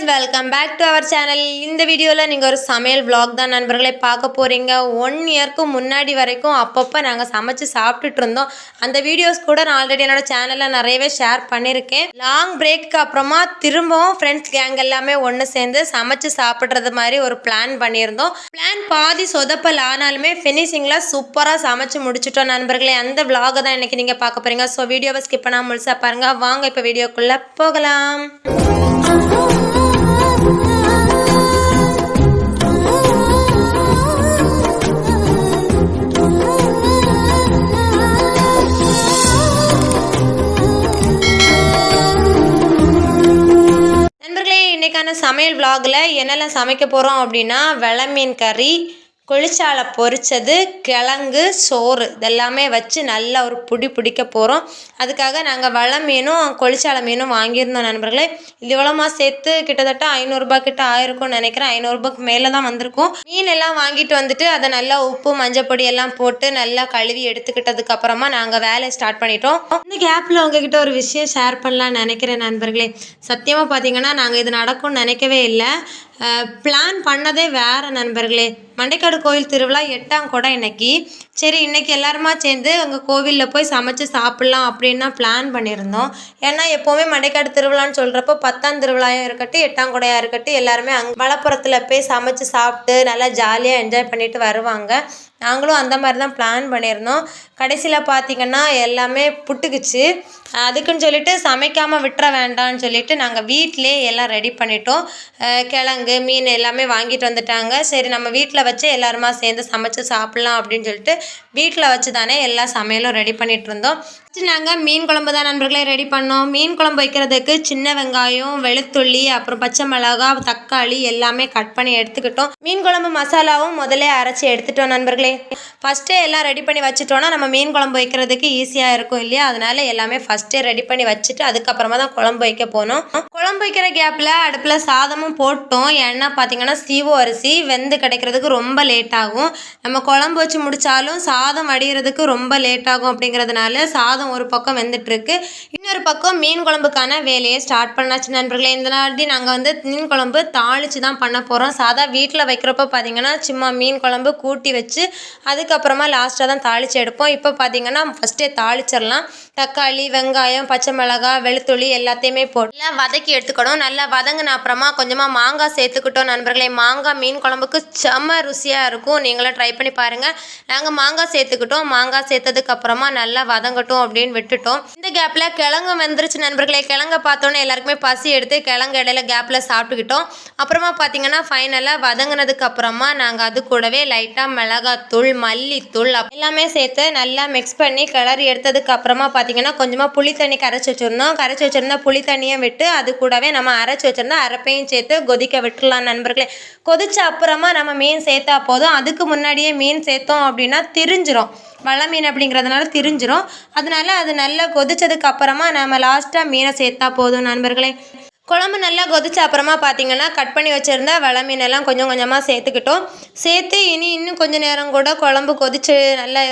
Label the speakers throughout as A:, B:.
A: Guys welcome back to our channel இந்த வீடியோவில் நீங்கள் ஒரு சமையல் விளாக் தான் நண்பர்களை பார்க்க போகிறீங்க ஒன் இயர்க்கு முன்னாடி வரைக்கும் அப்பப்போ நாங்கள் சமைச்சு சாப்பிட்டுட்டு இருந்தோம். அந்த வீடியோஸ் கூட நான் ஆல்ரெடி என்னோட சேனலில் நிறையவே ஷேர் பண்ணியிருக்கேன் லாங் பிரேக்கு அப்புறமா திரும்பவும் ஃப்ரெண்ட்ஸ் கேங் எல்லாமே ஒன்று சேர்ந்து சமைச்சு சாப்பிட்றது மாதிரி ஒரு பிளான் பண்ணியிருந்தோம். பிளான் பாதி சொதப்பல் ஆனாலுமே ஃபினிஷிங்கில் சூப்பராக சமைச்சு முடிச்சிட்டோம் நண்பர்களே. அந்த விளாகை தான் இன்னைக்கு நீங்கள் பார்க்க போகிறீங்க ஸோ வீடியோவை ஸ்கிப் பண்ணாமல் முழுசாக பாருங்கள் வாங்க இப்போ வீடியோக்குள்ளே போகலாம். Oh இன்னைக்கான சமையல் vlogல என்னெல்லாம் சமைக்க போகிறோம் அப்படின்னா வெள மீன் கறி கொழிச்சாலை பொரிச்சது கிழங்கு சோறு இதெல்லாமே வச்சு நல்லா ஒரு புடி பிடிக்க போகிறோம் அதுக்காக நாங்கள் வளம் மீனும் கொழிச்சாலை மீனும் வாங்கியிருந்தோம் நண்பர்களே. இது இவ்வளோமா சேர்த்து கிட்டத்தட்ட ஐநூறுரூபா கிட்ட ஆயிருக்கும்னு நினைக்கிறேன். ஐநூறுரூபாக்கு மேலே தான் வந்திருக்கும். மீன் எல்லாம் வாங்கிட்டு வந்துட்டு அதை நல்லா உப்பு மஞ்சள் பொடி எல்லாம் போட்டு நல்லா கழுவி எடுத்துக்கிட்டதுக்கு அப்புறமா நாங்கள் வேலையை ஸ்டார்ட் பண்ணிட்டோம். இந்த கேப்பில் உங்ககிட்ட ஒரு விஷயம் ஷேர் பண்ணலாம்னு நினைக்கிறேன் நண்பர்களே. சத்தியமாக பார்த்தீங்கன்னா நாங்கள் இது நடக்கும்னு நினைக்கவே இல்லை. பிளான் பண்ணதே வேறு நண்பர்களே. மண்டைக்காடு கோயில் திருவிழா எட்டாம் கூட இன்னைக்கு சரி இன்னைக்கு எல்லாருமா சேர்ந்து அங்கே கோவிலில் போய் சமைச்சு சாப்பிட்லாம் அப்படின்னு பிளான் பண்ணியிருந்தோம். ஏன்னா எப்போவுமே மண்டைக்காடு திருவிழான்னு சொல்கிறப்போ பத்தாம் திருவிழாயாக இருக்கட்டும் எட்டாம் கூடையாக இருக்கட்டும் எல்லாருமே அங்கே வளப்புறத்தில் போய் சமைச்சு சாப்பிட்டு நல்லா ஜாலியாக என்ஜாய் பண்ணிட்டு வருவாங்க. நாங்களும் அந்த மாதிரி தான் பிளான் பண்ணியிருந்தோம். கடைசியில் பார்த்திங்கன்னா எல்லாமே புட்டுக்குச்சு. அதுக்குன்னு சொல்லிட்டு சமைக்காமல் விட்டுற வேண்டாம்னு சொல்லிட்டு நாங்கள் வீட்டிலே எல்லாம் ரெடி பண்ணிட்டோம். கிழங்கு மீன் எல்லாமே வாங்கிட்டு வந்துட்டாங்க. சரி நம்ம வீட்டில் வச்சு எல்லாருமா சேர்ந்து சமைச்சு சாப்பிட்லாம் அப்படின்னு சொல்லிட்டு வீட்டில் வச்சு தானே எல்லா சமையலும் ரெடி பண்ணிட்டு இருந்தோம். நாங்கள் மீன் குழம்பு தான் நண்பர்களே ரெடி பண்ணோம். மீன் குழம்பு வைக்கிறதுக்கு சின்ன வெங்காயம் வெளுத்துள்ளி அப்புறம் பச்சை மிளகா தக்காளி எல்லாமே கட் பண்ணி எடுத்துக்கிட்டோம். மீன் குழம்பு மசாலாவும் முதல்ல அரைச்சி எடுத்துட்டோம் நண்பர்களே. ஃபஸ்ட்டே எல்லாம் ரெடி பண்ணி வச்சுட்டோன்னா நம்ம மீன் குழம்பு வைக்கிறதுக்கு ஈஸியாக இருக்கும் இல்லையா? அதனால எல்லாமே ஃபஸ்ட்டே ரெடி பண்ணி வச்சுட்டு அதுக்கப்புறமா தான் குழம்பு வைக்க போனோம். குழம்பு வைக்கிற கேப்பில் அடுப்பில் சாதமும் போட்டோம். ஏன்னா பார்த்தீங்கன்னா சீவோ அரிசி வெந்து கிடைக்கிறதுக்கு ரொம்ப லேட் ஆகும். நம்ம குழம்பு வச்சு முடித்தாலும் சாதம் வடிகிறதுக்கு ரொம்ப லேட் ஆகும் அப்படிங்கிறதுனால சாதம் ஒரு பக்கம் வெந்துட்டுருக்கு. இன்னொரு பக்கம் மீன் குழம்புக்கான வேலையை ஸ்டார்ட் பண்ணாச்சு நண்பர்களே. இந்த நாட்டி நாங்கள் வந்து மீன் குழம்பு தாளிச்சு தான் பண்ண போகிறோம் சாதா வீட்டில் வைக்கிறப்ப பார்த்தீங்கன்னா சும்மா மீன் குழம்பு கூட்டி வச்சு அதுக்கப்புறமா லாஸ்ட்டாக தான் தாளித்து எடுப்போம். இப்போ பார்த்தீங்கன்னா ஃபஸ்ட்டே தாளிச்சிடலாம். தக்காளி வெங்காயம் பச்சை மிளகாய் வெளுத்துள்ளி எல்லாத்தையுமே போட்டு நல்லா வதக்கி எடுத்துக்கணும். நல்லா வதங்கின அப்புறமா கொஞ்சமாக மாங்காய் சேர்த்துக்கிட்டோம் நண்பர்களே. மாங்காய் மீன் குழம்புக்கு செம்ம ருசியாக இருக்கும். நீங்களும் ட்ரை பண்ணி பாருங்கள் நாங்கள் மாங்காய் சேர்த்துக்கிட்டோம். மாங்காய் சேர்த்ததுக்கப்புறமா நல்லா வதங்கட்டும் அப்படின்னு விட்டுட்டோம். இந்த கேப்பில் கிழங்கு வந்துருச்சு நண்பர்களே. கிழங்க பார்த்தோன்னே எல்லாருக்குமே பசி எடுத்து கிழங்கு இடையில கேப்பில் சாப்பிட்டுக்கிட்டோம். அப்புறமா பார்த்தீங்கன்னா ஃபைனலாக வதங்கினதுக்கப்புறமா நாங்கள் அது கூடவே லைட்டாக மிளகாய் மிளகாத்தூள் மல்லித்தூள் அப்~ எல்லாமே சேர்த்து நல்லா மிக்ஸ் பண்ணி கிளறி எடுத்ததுக்கு அப்புறமா பார்த்தீங்கன்னா கொஞ்சமாக புளி தண்ணி கரைச்சி வச்சுருந்தோம். கரைச்சி வச்சுருந்தா புளி தண்ணியை விட்டு அது கூடவே நம்ம அரைச்சி வச்சுருந்தா அரைப்பையும் சேர்த்து கொதிக்க விட்டுடலாம் நண்பர்களே. கொதிச்ச அப்புறமா நம்ம மீன் சேர்த்தா போதும். அதுக்கு முன்னாடியே மீன் சேர்த்தோம் அப்படின்னா திரிஞ்சிரும். வள மீன் அப்படிங்கிறதுனால திரிஞ்சிரும். அதனால அது நல்லா கொதிச்சதுக்கு அப்புறமா நம்ம லாஸ்ட்டாக மீனை சேர்த்தா போதும் நண்பர்களே. குழம்பு நல்லா கொதிச்ச அப்புறமா பார்த்தீங்கன்னா கட் பண்ணி வச்சுருந்தா வெள மீனெல்லாம் கொஞ்சம் கொஞ்சமாக சேர்த்துக்கிட்டோம். சேர்த்து இனி இன்னும் கொஞ்சம் நேரம் கூட குழம்பு கொதிச்சு நல்லா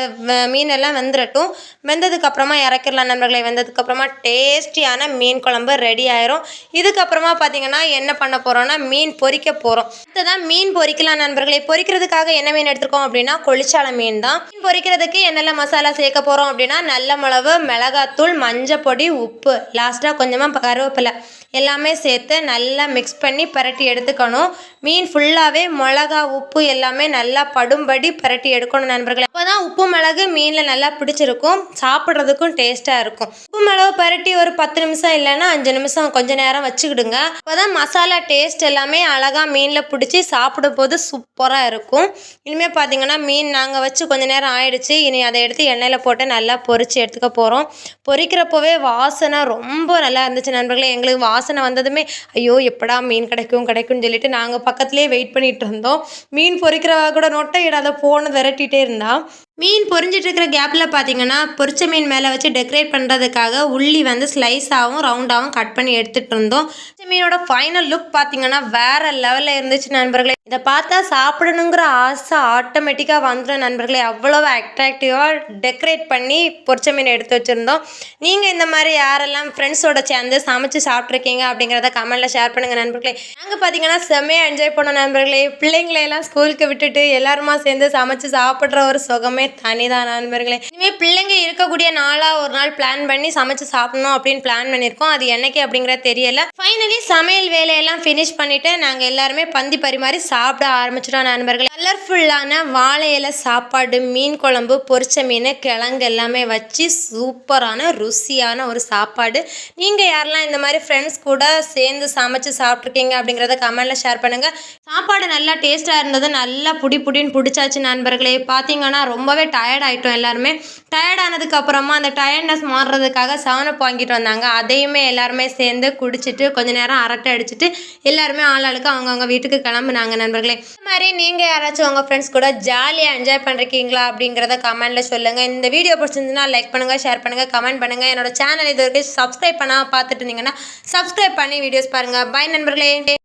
A: மீனெல்லாம் வெந்துடட்டும் வெந்ததுக்கப்புறமா இறக்கிடலாம் நண்பர்களை. வெந்ததுக்கப்புறமா டேஸ்டியான மீன் குழம்பு ரெடி ஆயிரும். இதுக்கப்புறமா பார்த்தீங்கன்னா என்ன பண்ண போகிறோம்னா மீன் பொறிக்க போகிறோம் அடுத்ததான் மீன் பொறிக்கலாம் நண்பர்களை. பொறிக்கிறதுக்காக என்ன மீன் எடுத்துருக்கோம் அப்படின்னா கொளிச்சாலை மீன் தான். மீன் பொரிக்கிறதுக்கு என்னெல்லாம் மசாலா சேர்க்க போகிறோம் அப்படின்னா நல்ல மிளகு மிளகாத்தூள் மஞ்சள் பொடி உப்பு. லாஸ்ட்டாக கொஞ்சமாக கருவேப்பிலை. எல்லாமே சேர்த்து நல்லா மிக்ஸ் பண்ணி பரட்டி எடுத்துக்கணும். மீன் ஃபுல்லாகவே மிளகா உப்பு எல்லாமே நல்லா படும்படி பரட்டி எடுக்கணும் நண்பர்களே. அப்போ தான் உப்பு மிளகு மீனில் நல்லா பிடிச்சிருக்கும். சாப்பிட்றதுக்கும் டேஸ்ட்டாக இருக்கும். உப்பு மிளகு பரட்டி ஒரு பத்து நிமிஷம் இல்லைன்னா அஞ்சு நிமிஷம் கொஞ்சம் நேரம் வச்சுக்கிடுங்க. அப்போ தான் மசாலா டேஸ்ட் எல்லாமே அழகாக மீனில் பிடிச்சி சாப்பிடும் போது சூப்பராக இருக்கும். இனிமேல் பார்த்தீங்கன்னா மீன் நாங்கள் வச்சு கொஞ்ச நேரம் ஆயிடுச்சு. இனி அதை எடுத்து எண்ணெயில் போட்டு நல்லா பொரித்து எடுத்துக்க போகிறோம் பொரிக்கிறப்போவே வாசனை ரொம்ப நல்லா இருந்துச்சு நண்பர்களே. எங்களுக்கு வாசனை வந்ததுமே ஐயோ எப்படா மீன் கிடைக்கும் கிடைக்கும்னு சொல்லிட்டு நாங்கள் பக்கத்துலேயே வெயிட் பண்ணிட்டு இருந்தோம். மீன் பொரிக்கிறவ கூட நொட்டை இடாத போன விரட்டிட்டே இருந்தா மீன் பொரிஞ்சிட்டு இருக்கிற கேப்பில் பார்த்தீங்கன்னா பொரிச்ச மீன் மேலே வச்சு டெக்கரேட் பண்ணுறதுக்காக உள்ளி வந்து ஸ்லைஸாகவும் ரவுண்டாகவும் கட் பண்ணி எடுத்துகிட்டு இருந்தோம். மீனோட ஃபைனல் லுக் பார்த்தீங்கன்னா வேறு லெவலில் இருந்துச்சு நண்பர்களே. இதை பார்த்தா சாப்பிடணுங்கிற ஆசை ஆட்டோமேட்டிக்காக வந்துடும் நண்பர்களே. அவ்வளோ அட்ராக்டிவாக டெக்கரேட் பண்ணி பொரிச்ச மீன் எடுத்து வச்சுருந்தோம். நீங்கள் இந்த மாதிரி யாரெல்லாம் ஃப்ரெண்ட்ஸோட சேர்ந்து சமைச்சு சாப்பிட்ருக்கீங்க அப்படிங்கிறத கமெண்ட்டில் ஷேர் பண்ணுங்கள் நண்பர்களே. நாங்கள் பார்த்தீங்கன்னா செம்மையாக என்ஜாய் பண்ணோம் நண்பர்களே. பிள்ளைங்களையெல்லாம் ஸ்கூலுக்கு விட்டுட்டு எல்லாருமா சேர்ந்து சமைச்சு சாப்பிட்ற ஒரு சுகமே தனிதான் நண்பர்களே இனிமேல் பிள்ளைங்க இருக்கக்கூடிய நாளாக ஒரு நாள் பிளான் பண்ணி சமைச்சு சாப்பிடணும் அப்படின்னு பிளான் பண்ணியிருக்கோம். அது என்னைக்கு அப்படிங்கிறது தெரியல. ஃபைனலி சமையல் வேலையெல்லாம் ஃபினிஷ் பண்ணிவிட்டு நாங்கள் எல்லாருமே பந்தி பரிமாறி சாப்பிட ஆரம்பிச்சிட்டோம் நண்பர்களே. கலர்ஃபுல்லான வாழை இலை சாப்பாடு மீன் குழம்பு பொரிச்ச மீன் கிழங்கு எல்லாமே வச்சு சூப்பரான ருசியான ஒரு சாப்பாடு. நீங்கள் யாரெல்லாம் இந்த மாதிரி ஃப்ரெண்ட்ஸ் கூட சேர்ந்து சமைச்சு சாப்பிட்ருக்கீங்க அப்படிங்கிறத கமெண்ட்டில் ஷேர் பண்ணுங்கள் சாப்பாடு நல்லா டேஸ்ட்டாக இருந்தது. நல்லா புடி புடின்னு பிடிச்சாச்சு நண்பர்களே. பார்த்தீங்கன்னா ரொம்பவே டயர்ட் ஆகிட்டோம் எல்லாருமே. டயர்ட் ஆனதுக்கப்புறமா அந்த டயர்ட்னஸ் மாறுறதுக்காக செவனப் வாங்கிட்டு வந்தாங்க. அதையுமே எல்லாருமே சேர்ந்து குடிச்சிட்டு கொஞ்ச நேரம் அரட்டை அடிச்சுட்டு எல்லாருமே ஆளாளுக்கு அவங்கவுங்க வீட்டுக்கு கிளம்புனாங்க நண்பர்களே. இந்த மாதிரி நீங்கள் யாராச்சும் உங்கள் ஃப்ரெண்ட்ஸ் கூட ஜாலியாக என்ஜாய் பண்ணுறீங்களா அப்படிங்கிறத கமெண்ட்டில் சொல்லுங்கள் இந்த வீடியோ பிடிச்சிருந்துன்னா லைக் பண்ணுங்கள் ஷேர் பண்ணுங்கள் கமெண்ட் பண்ணுங்கள் என்னோட சேனல் இது வரைக்கும் சப்ஸ்கிரைப் பண்ணால் பார்த்துட்டு இருந்தீங்கன்னா சப்ஸ்கிரைப் பண்ணி வீடியோஸ் பாருங்கள் பை நண்பர்களே.